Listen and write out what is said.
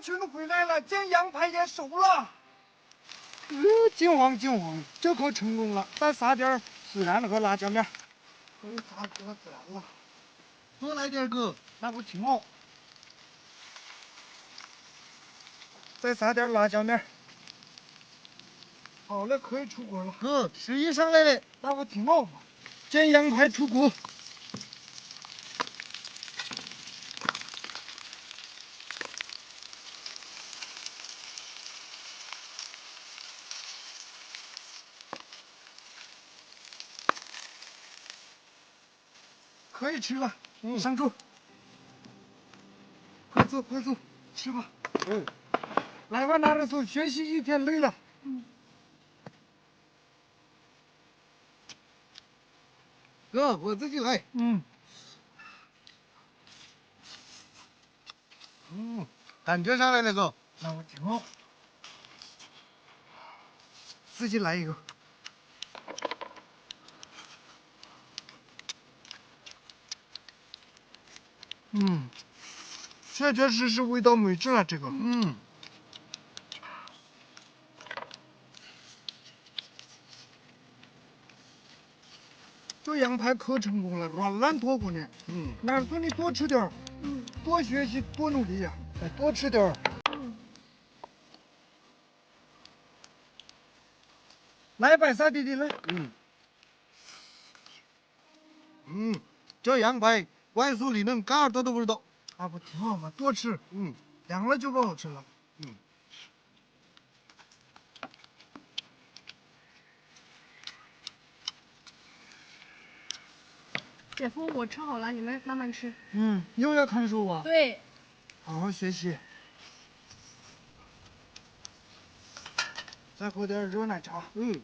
牧群回来了，煎羊排也熟了。呃，金黄金黄，这可成功了。再撒点孜然和辣椒面。可以撒这个孜然了。多来点哥，那不挺好？再撒点辣椒面。好了，可以出锅了。哥，吃一上来了，那不挺好吗？煎羊排出锅。可以吃了，嗯上桌。快坐，快坐，吃吧。嗯，来吧，拿着走，学习一天累了。哥，我自己来。嗯，嗯，感觉上来了哥。那我挺好。自己来一个。嗯，确确实实味道美极了，这个。嗯，这羊排可成功了，软烂脱骨呢。嗯，那说你多吃点儿，嗯多学习，多努力呀、哎，多吃点儿。嗯，来，白撒弟弟来。嗯，嗯，这羊排外酥里嫩，嘎达都不知道。啊，不挺好吗？多吃，嗯凉了就不好吃了。嗯，姐夫，我吃好了，你们慢慢吃。嗯，又要看书啊？对，好好学习。再喝点热奶茶。嗯，